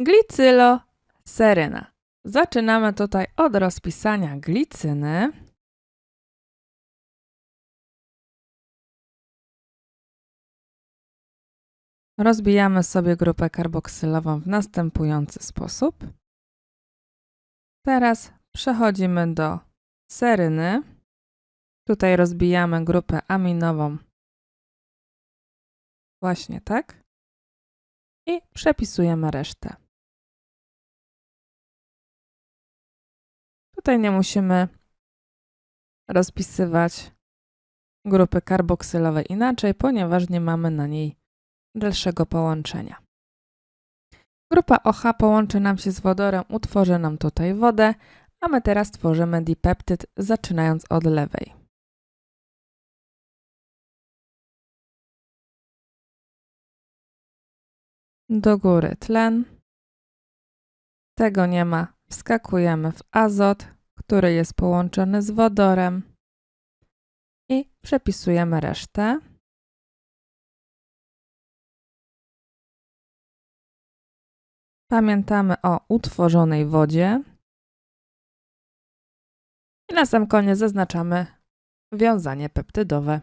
Glicyloseryna. Zaczynamy tutaj od rozpisania glicyny. Rozbijamy sobie grupę karboksylową w następujący sposób. Teraz przechodzimy do seryny. Tutaj rozbijamy grupę aminową. Właśnie tak. I przepisujemy resztę. Tutaj nie musimy rozpisywać grupy karboksylowej inaczej, ponieważ nie mamy na niej dalszego połączenia. Grupa OH połączy nam się z wodorem, utworzy nam tutaj wodę, a my teraz tworzymy dipeptyd, zaczynając od lewej. Do góry tlen. Tego nie ma. Wskakujemy w azot, który jest połączony z wodorem i przepisujemy resztę. Pamiętamy o utworzonej wodzie. I na sam koniec zaznaczamy wiązanie peptydowe.